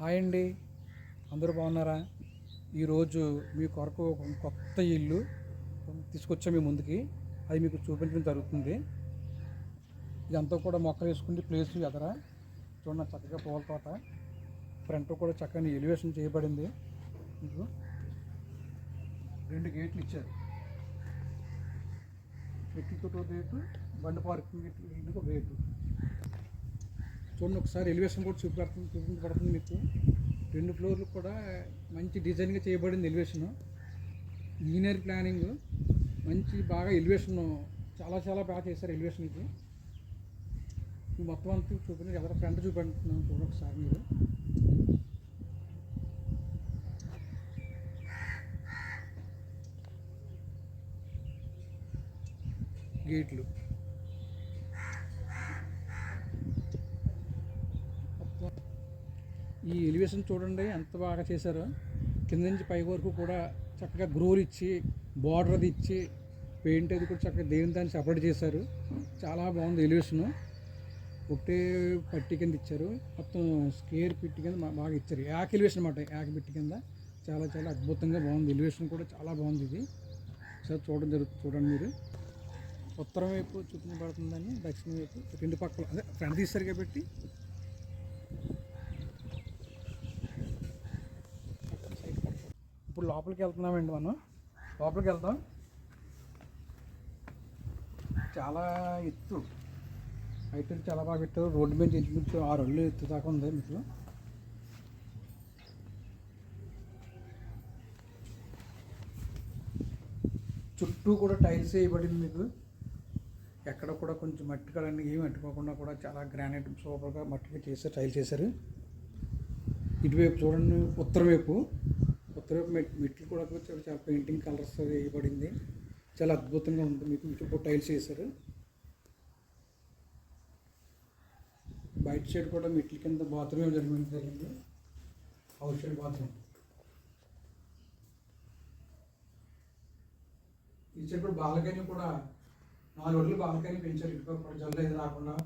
Hi అండి. అందరూ బాగున్నారా? ఈరోజు మీ కొరకు ఒక కొత్త ఇల్లు తీసుకొచ్చా మీ ముందుకి. అది మీకు చూపించడం జరుగుతుంది. ఇదంతా కూడా మొక్కలు వేసుకుని ప్లేస్ ఎదర? చూడండి చక్కగా పూల తోట. ఫ్రంట్ కూడా చక్కని ఎలివేషన్ చేయబడింది. మీకు రెండు గేట్లు ఇచ్చారు. మెట్లతో గేటు బండి పార్కింగ్ ఇంటికి ఒక గేటు. చూడండి ఒకసారి ఎలివేషన్ కూడా చూపెడుతుంది చూపించబడుతుంది మీకు. రెండు ఫ్లోర్లు కూడా మంచి డిజైన్గా చేయబడింది ఎలివేషన్. ఇంజనీర్ ప్లానింగ్ మంచి బాగా ఎలివేషన్ చాలా చాలా బాగా చేశారు ఎలివేషన్ ఇది. మొత్తం అంతా చూపించి ఎవరో ఫ్రంట్ చూపెడుతున్నాను చూడండి ఒకసారి మీరు. గేట్లు. ఈ ఎలివేషన్ చూడండి ఎంత బాగా చేశారో. కింద నుంచి పై వరకు కూడా చక్కగా గ్రోర్ ఇచ్చి బార్డర్ అది ఇచ్చి పెయింట్ అది కూడా చక్కగా దేని దాన్ని సపరేట్ చేశారు. చాలా బాగుంది ఎలివేషన్ ఒకటే పట్టి కింద ఇచ్చారు. మొత్తం స్కేర్ పిట్టి కింద బాగా ఇచ్చారు. యాక్ ఎలివేషన్ అనమాట యాక్ పిట్టి కింద. చాలా చాలా అద్భుతంగా బాగుంది. ఎలివేషన్ కూడా చాలా బాగుంది ఇది. సార్ చూడడం జరుగుతుంది చూడండి మీరు. ఉత్తరం వైపు చూపించబడుతుందని దక్షిణ వైపు రెండు పక్కల అదే ఫ్రంట్ తీస్తారు కాబట్టి ఇప్పుడు లోపలికి వెళ్తున్నామండి మనం. లోపలికి వెళ్తాం చాలా ఎత్తు. హైట్ చాలా బాగా పెట్టారు రోడ్డు మీద ఇంచుమించు ఆరు అల్లు ఎత్తు దాకా ఉంది మీకు. చుట్టూ కూడా టైల్స్ వేయబడింది మీకు. ఎక్కడ కూడా కొంచెం మట్టి కలన్నీ ఏమి అంటుకోకుండా కూడా చాలా గ్రానైట్ సూపర్గా మట్టిగా చేశారు టైల్స్ చేశారు. ఇటువైపు చూడండి ఉత్తరం వైపు ఉత్తరం మెట్లు కూడా చాలా చాలా పెయింటింగ్ కలర్స్ వేయబడింది చాలా అద్భుతంగా ఉంది. మీకు ఇటు టైల్స్ వేశారు. బయట సైడ్ కూడా మెట్ల కింద బాత్రూమ్ జరిగింది. జరిగింది. Outside bathroom. ఈ సైడ్ కూడా బాల్కనీ కూడా నాలుగు రోజులు బాల్కనీ పెంచారు. ఇటు కూడా జల్లు అయితే రాకుండా.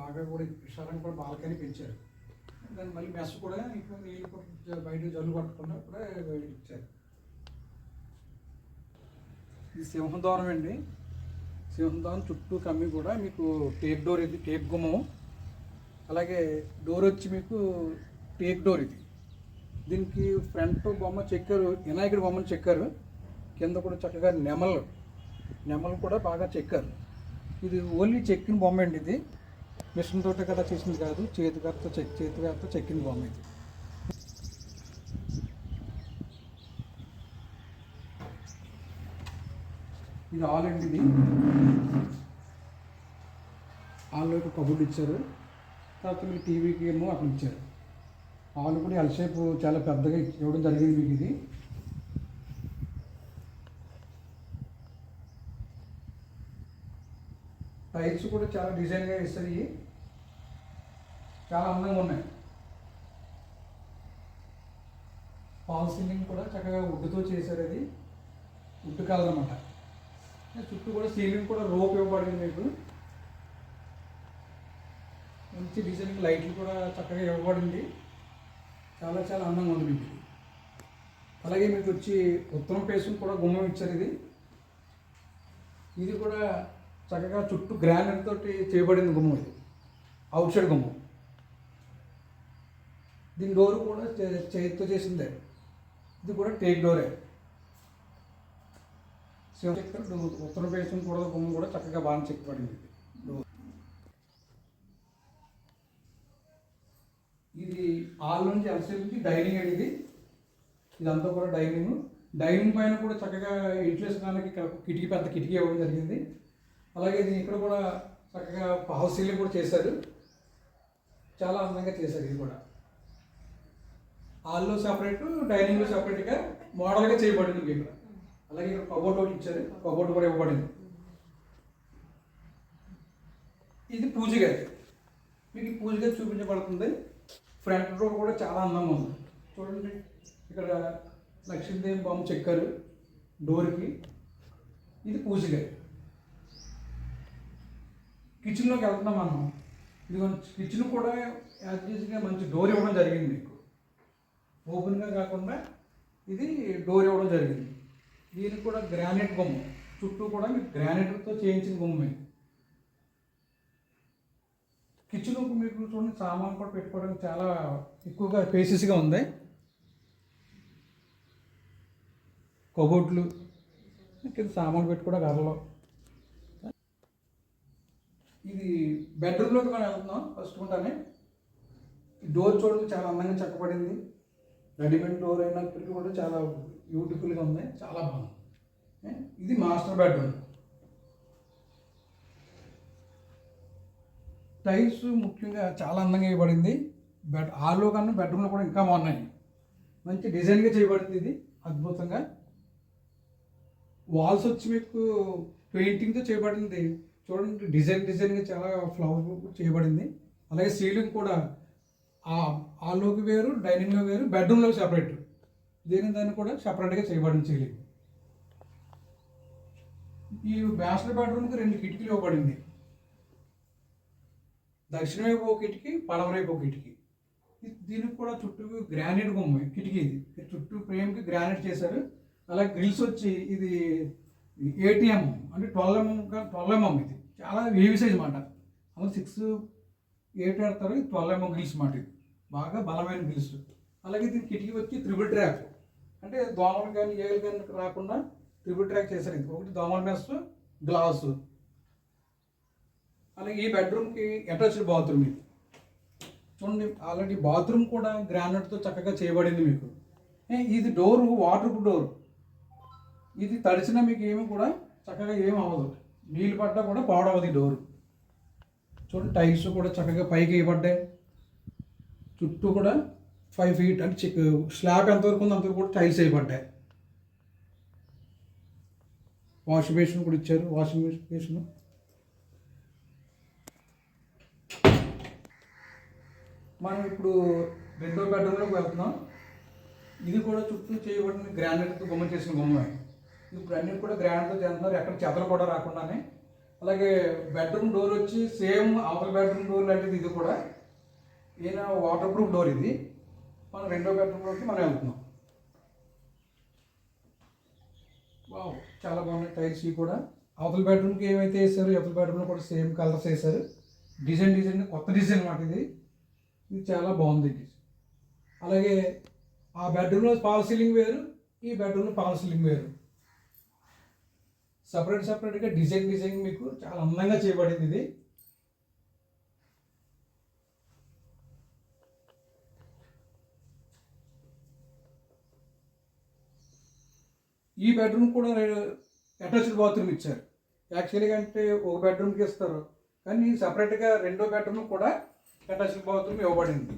బాగా కూడా విశాలంగా కూడా బాల్కనీ పెంచారు. దాన్ని మళ్ళీ మెస్ కూడా ఇప్పుడు నీళ్ళు కూడా బయట జల్లు పట్టకుండా కూడా ఇచ్చారు. ఇది సింహద్వారం అండి. సింహద్వారం చుట్టూ కమ్మి కూడా మీకు టేక్ డోర్ ఇది టేక్ గుమ్మం. అలాగే డోర్ వచ్చి మీకు టేక్ డోర్ ఇది. దీనికి ఫ్రంట్ బొమ్మ చెక్కారు వినాయకుడి బొమ్మను చెక్కారు. కింద కూడా చక్కగా నెమలు నెమలు కూడా బాగా చెక్కారు. ఇది ఓన్లీ చెక్కిన బొమ్మ అండి ఇది. మిషన్ తోటి కదా చేసింది కాదు చేతికర్త చెక్ చేతికర్త చెక్కింది బొమ్మ ఇది ఇది ఆల్ అండి ఇది. ఆల్లో ఒక కబుర్లు ఇచ్చారు. తర్వాత మీకు టీవీకి ఏమో అక్కడ ఇచ్చారు. ఆలు కూడా ఎల్షేప్ చాలా పెద్దగా ఇవ్వడం జరిగింది మీకు ఇది. టైల్స్ కూడా చాలా డిజైన్గా ఇస్తారు చాలా అందంగా ఉన్నాయి. ఫాల్ సీలింగ్ కూడా చక్కగా వుడ్తో చేశారు అది. వుడ్ కలర్ అనమాట చుట్టూ కూడా సీలింగ్ కూడా రోప్ ఇవ్వబడింది మీకు. మంచి డిజైన్ లైట్లు కూడా చక్కగా ఇవ్వబడింది. చాలా చాలా అందంగా ఉంది మీకు. అలాగే మీకు వచ్చి ఉత్తరం పేసం కూడా గుమ్మం ఇచ్చారు ఇది. ఇది కూడా చక్కగా చుట్టూ గ్రానైట్ తోటి చేయబడింది గుమ్మం ఇది. అవుట్ సైడ్ గుమ్మం. దీని డోర్ కూడా చే- చేతితో చేసిందే. ఇది కూడా టేక్ డోరే శివ డోర్ ఉత్తర ప్రదేశం కూడా గుమ్మం కూడా చక్కగా బాగా చెక్కబడింది డోర్ ఇది. హాల్ నుంచి అలసేపుకి డైనింగ్ అండి ఇది? ఇదంతా కూడా డైనింగ్ డైనింగ్ పైన కూడా చక్కగా ఇంట్రెస్ట్ ఇక్కడ కిటికీ పెద్ద కిటికీ ఇవ్వడం జరిగింది. అలాగే ఇది ఇక్కడ కూడా చక్కగా హౌస్ సీలింగ్ కూడా చేశారు. చాలా అందంగా చేశారు ఇది కూడా. హాల్లో సపరేట్ డైనింగ్లో సపరేట్గా మోడల్గా చేయబడింది మీకు ఇక్కడ. అలాగే ఇక్కడ కబోర్డ్ ఒకటి ఇచ్చారు. కబోర్డ్ కూడా ఇవ్వబడింది. ఇది పూజ గది. మీకు పూజ గది చూపించబడుతుంది. ఫ్రంట్ డోర్ కూడా చాలా అందంగా ఉంది. చూడండి. ఇక్కడ లక్ష్మీదేవి బొమ్మ చెక్కారు. డోర్కి. ఇది పూజ గది. కిచెన్లోకి వెళ్తున్నాం మనం. ఇది కిచెన్ కూడా యాజ్ యూజ్గా మంచి డోర్ ఇవ్వడం జరిగింది మీకు. ఓపెన్గా కాకుండా ఇది డోర్ ఇవ్వడం జరిగింది. దీనికి కూడా గ్రానైట్ బొమ్మ. చుట్టూ కూడా మీకు గ్రానైట్తో చేయించిన బొమ్మ. కిచెన్ మీకు చూడండి సామాన్ కూడా పెట్టుకోవడానికి చాలా ఎక్కువగా స్పేసెస్గా ఉంది. కబోర్డ్లు కింద సామాన్లు పెట్టుకోవడానికి అరలో ఇది బెడ్రూమ్లోకి మనం వెళ్తున్నాం. ఫస్ట్ ఉంటానే ఈ డోర్ చూడండి చాలా అందంగా చెక్కబడింది. రెడీమేడ్ డోర్ అయినప్పటికీ కూడా చాలా బ్యూటిఫుల్గా ఉంది. చాలా బాగుంది. ఇది మాస్టర్ బెడ్రూమ్ టైల్స్ ముఖ్యంగా చాలా అందంగా వేయబడింది బెడ్ హాల్లో కన్నా బెడ్రూమ్లో కూడా ఇంకా బాగున్నాయి. మంచి డిజైన్గా చేయబడింది ఇది. అద్భుతంగా. వాల్స్ వచ్చి మీకు పెయింటింగ్తో చేయబడింది. చూడండి డిజైన్ డిజైన్గా చాలా ఫ్లవర్ చేయబడింది. అలాగే సీలింగ్ కూడా ఆ హాల్లోకి వేరు డైనింగ్లో వేరు బెడ్రూమ్లో సెపరేట్. దీని దాన్ని కూడా సపరేట్గా చేయబడింది సీలింగ్. ఈ బ్యాచిలర్ బెడ్రూమ్కి రెండు కిటికీలు ఇవ్వబడింది. దక్షిణ వైపు ఒక కిటికీ పడమ ఒక కిటికీ. దీనికి కూడా చుట్టూ గ్రానైట్ బొమ్మ కిటికీ ఇది. చుట్టూ ఫ్రేమ్కి గ్రానైట్ చేశారు. అలాగే గ్రిల్స్ వచ్చి ఇది ఏటీఎం అంటే ట్వెల్వ్ ఎంఎం ట్వెల్వ్ ఎంఎం ఇది. చాలా హెవీ సైజ్ మాట. అందులో సిక్స్ ఎయిట్ ఆడతారు ఇది ట్వెల్వ్ ఎంఎం గ్రిల్స్ మాట ఇది. బాగా బలమైన గ్రిల్స్ అలాగే దీని కిటికీ వచ్చి త్రిబుల్ ట్రాక్. అంటే దోమలు కానీ ఏలు కానీ రాకుండా త్రిబుల్ ట్రాక్ చేశారు ఇది. ఒకటి దోమల మెస్ గ్లాసు. అలాగే ఈ బెడ్రూమ్కి అటాచ్డ్ బాత్రూమ్ ఇది. చూడండి ఆల్రెడీ బాత్రూమ్ కూడా గ్రానైట్తో చక్కగా చేయబడింది మీకు. ఇది డోరు వాటర్ డోర్. ఇది తడిచినా మీకు ఏమి కూడా చక్కగా ఏమి అవ్వదు. నీళ్ళు పడ్డా కూడా పాడవదు ఈ డోరు. చూడండి టైల్స్ కూడా చక్కగా పైకి వేయబడ్డాయి. చుట్టూ కూడా ఫైవ్ ఫీట్ అంటే చిక్ స్లాబ్ ఎంతవరకు ఉంది అంతవరకు కూడా టైల్స్ వేయబడ్డాయి. వాషింగ్ బేసిన్ కూడా ఇచ్చారు వాషింగ్ బేసిన్ మనం ఇప్పుడు రెండో బెడ్రూమ్లోకి వెళ్తున్నాం. ఇది కూడా చుట్టూ చేయబడిన గ్రానైట్తో బొమ్మ చేసిన బొమ్మ ఇప్పుడు అన్ని కూడా గ్రాండ్గా చేస్తున్నారు. ఎక్కడ చెదలు కూడా రాకుండానే. అలాగే బెడ్రూమ్ డోర్ వచ్చి సేమ్ అవతల బెడ్రూమ్ డోర్ లాంటిది ఇది కూడా. ఈయన వాటర్ ప్రూఫ్ డోర్ ఇది. మనం రెండో బెడ్రూమ్లోకి మనం వెళ్తున్నాం. వావ్ చాలా బాగున్నాయి టైల్స్ ఇవి కూడా. అవతల బెడ్రూమ్కి ఏమైతే వేసారో అవతల బెడ్రూమ్లో కూడా సేమ్ కలర్స్ వేసారు. డిజైన్ డిజైన్ కొత్త డిజైన్ మాట ఇది. ఇది చాలా బాగుంది అలాగే ఆ బెడ్రూమ్లో పాల సీలింగ్ వేరు ఈ బెడ్రూమ్లో పాల సీలింగ్ వేరు. సపరేట్ సపరేట్గా డిజైన్ డిజైన్ మీకు చాలా అందంగా చేయబడింది ఇది. ఈ బెడ్రూమ్ కూడా అటాచ్డ్ బాత్రూమ్ ఇచ్చారు. యాక్చువల్గా అంటే ఒక బెడ్రూమ్కి ఇస్తారు. కానీ సపరేట్గా రెండో బెడ్రూమ్ కూడా అటాచ్డ్ బాత్రూమ్ ఇవ్వబడింది.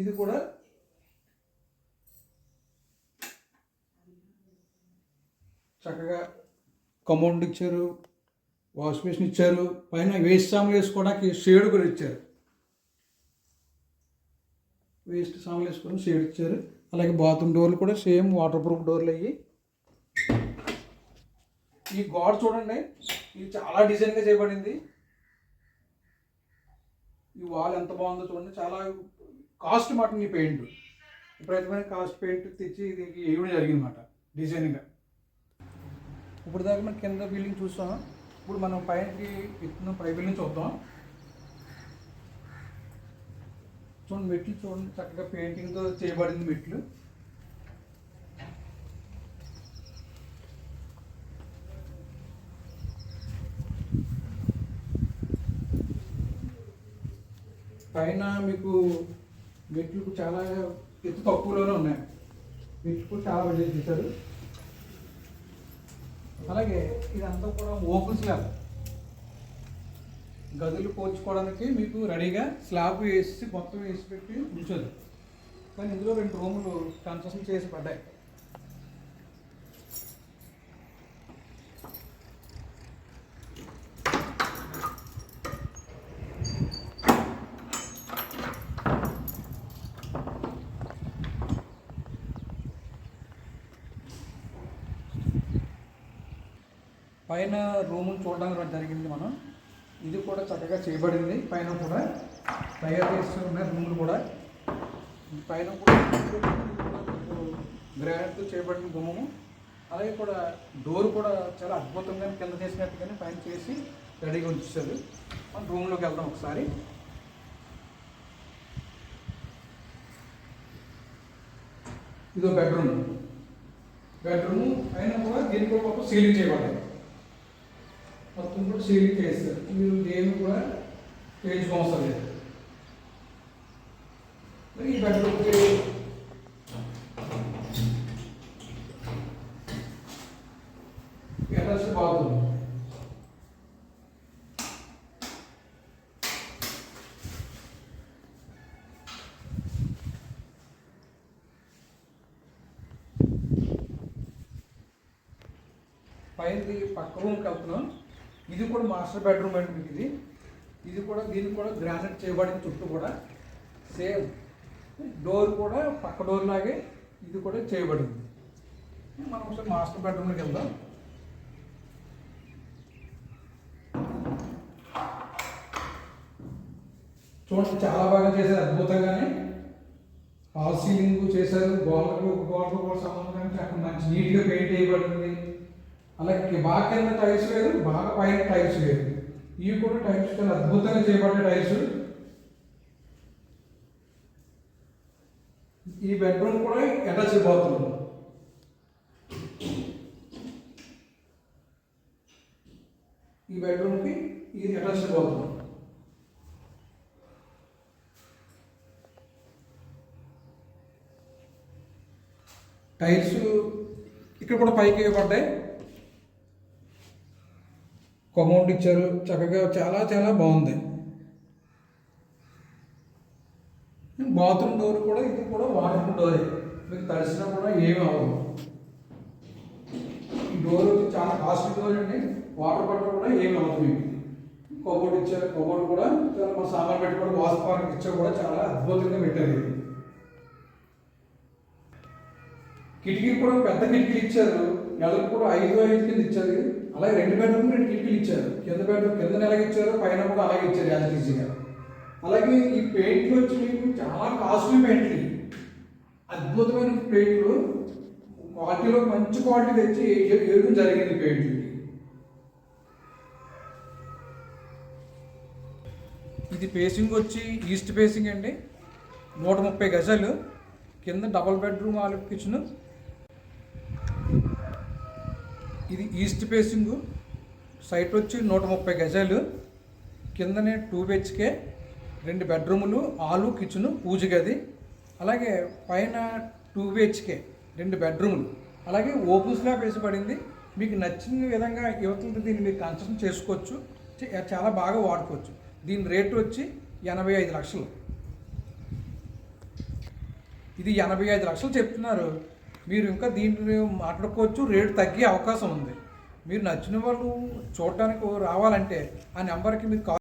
ఇది కూడా చక్కగా కమౌండ్ ఇచ్చారు వాష్ బేసిన్ ఇచ్చారు పైన వేస్ట్ సామాన్లు వేసుకోవడానికి షేడ్ కూడా ఇచ్చారు. వేస్ట్ సామాన్లు వేసుకొని షేడ్ ఇచ్చారు. అలాగే బాత్రూమ్ డోర్లు కూడా సేమ్ వాటర్ ప్రూఫ్ డోర్లు అయ్యి. ఈ గోడ చూడండి ఇది చాలా డిజైన్గా చేయబడింది. ఈ వాల్ ఎంత బాగుందో చూడండి చాలా కాస్ట్ మాట ఈ పెయింట్ విపరీతమైన కాస్ట్ పెయింట్ తెచ్చి దీనికి వేయడం జరిగింది మాట డిజైన్గా ఇప్పుడు దాకా మనం కింద బిల్డింగ్ చూస్తాం. ఇప్పుడు మనం పైనకి ఎత్తున పై బిల్డింగ్ చూద్దాం చూడండి మెట్లు చూడండి చక్కగా పెయింటింగ్తో చేయబడింది మెట్లు. పైన మీకు మెట్లు చాలా ఎత్తు తక్కువలోనే ఉన్నాయి. మెట్లు కూడా చాలా బాగా చేశారు. అలాగే ఇదంతా కూడా ఓపెన్ స్లాబ్. గదులు పోల్చుకోవడానికి మీకు రెడీగా స్లాబ్ వేసి మొత్తం వేసి పెట్టి ఉంచదు కానీ ఇందులో రెండు రూములు కన్స్ట్రక్షన్ చేసి పడ్డాయి. పైన రూమ్ చూడడానికి జరిగింది మనం. ఇది కూడా చక్కగా చేయబడింది. పైన కూడా తయారు చేస్తూ ఉన్నాయి రూములు కూడా. పైన కూడా గ్రానైట్తో చేయబడిన గుమ్మము అలాగే కూడా డోర్ కూడా చాలా అద్భుతంగా కింద చేసినట్టుగానే పైన చేసి రెడీగా ఉంచారు. మనం రూమ్లోకి వెళ్దాం ఒకసారి. ఇదో బెడ్రూమ్. బెడ్రూమ్ పైన కూడా దీనికి కూడా సీలింగ్ చేయబడ్డాయి మొత్తం కూడా సీలింగ్ చేస్తారు మీరు దేని కూడా చేయించుకోవసరం లేదు మరి ఈ బెడ్రూమ్కి అటాచ్ బాత్రూమ్ పైనది పక్క రూమ్కి వెళ్తున్నాం ఇది కూడా మాస్టర్ బెడ్రూమ్ అండి మీకు ఇది. ఇది కూడా దీనికి కూడా గ్రానైట్ చేయబడింది చుట్టూ కూడా సేమ్ డోర్ కూడా పక్క డోర్ లాగే ఇది కూడా చేయబడింది. మనం ఒకసారి మాస్టర్ బెడ్రూమ్లోకి వెళ్దాం. చూడండి చాలా బాగా చేశారు అద్భుతంగానే. హాల్ సీలింగ్ చేశారు గోడలకు గోడలకు కూడా సంబంధం కానీ అక్కడ మంచి నీట్గా పెయింట్ చేయబడింది. అలాగే బాగా కింద టైల్స్ లేదు బాగా పైన టైల్స్ వేరు. ఇవి కూడా టైల్స్ చాలా అద్భుతంగా చేయబడ్డ టైల్స్ ఈ బెడ్రూమ్ కూడా అటాచ్ బాత్రూమ్ ఈ బెడ్రూమ్కి ఇది అటాచ్ బాత్రూమ్ టైల్స్ ఇక్కడ కూడా పైకి ఇవ్వబడ్డాయి కమౌంట్ ఇచ్చారు. చక్కగా చాలా చాలా బాగుంది. బాత్రూమ్ డోర్ కూడా ఇది కూడా వాటర్ డోరే. మీకు తడిసినా కూడా ఏమి అవ్వదు. ఈ డోర్ చాలా కాస్ట్లీ డోర్ అండి. వాటర్ పట్టడం కూడా ఏమి అవ్వదు మీకు. కబోర్డ్ ఇచ్చారు. కబోర్డ్ కూడా చాలా మన సామాన్ పెట్టుకోవడం వాస్ పార్క్ ఇచ్చారు కూడా చాలా అద్భుతంగా పెట్టారు ఇది. కూడా పెద్ద కిటికీ ఇచ్చారు. నెలకు కూడా ఐదు ఐదు కింద ఇచ్చారు. అలాగే రెండు బెడ్రూమ్ రెండు కిటికీలు ఇచ్చారు. కింద బెడ్రూమ్ కింద నెలకి ఇచ్చారు పైన కూడా అలాగే ఇచ్చారు యాజ్ ఈజీగా అలాగే ఈ పెయింట్లు వచ్చి మీకు చాలా కాస్ట్లీ పెయింట్లు అద్భుతమైన పెయింట్లు క్వాలిటీలో మంచి క్వాలిటీ తెచ్చి వేయడం జరిగింది పెయింట్లు ఇది ఫేసింగ్ వచ్చి ఈస్ట్ ఫేసింగ్ అండి. నూట ముప్పై గజాలు. కింద డబల్ బెడ్రూమ్ ఆలు కిచెన్ ఇది ఈస్ట్ ఫేసింగ్ సైట్ వచ్చి నూట ముప్పై గజాలు కిందనే టూ బిహెచ్కే రెండు బెడ్రూములు ఆలు కిచెన్ పూజ గది అలాగే పైన టూ బిహెచ్కే రెండు బెడ్రూములు. అలాగే ఓపెన్ స్లాబ్ వేసి పడింది. మీకు నచ్చిన విధంగా యువతలతో దీన్ని మీరు కన్స్ట్రక్షన్ చేసుకోవచ్చు. చాలా బాగా వాడుకోవచ్చు. దీని రేటు వచ్చి ఎనభై ఐదు లక్షలు. ఇది ఎనభై ఐదు లక్షలు చెప్తున్నారు. మీరు ఇంకా దీంట్లో మాట్లాడుకోవచ్చు? రేటు తగ్గే అవకాశం ఉంది. మీరు నచ్చిన వాళ్ళు చూడడానికి రావాలంటే ఆ నెంబర్కి మీరు కాల్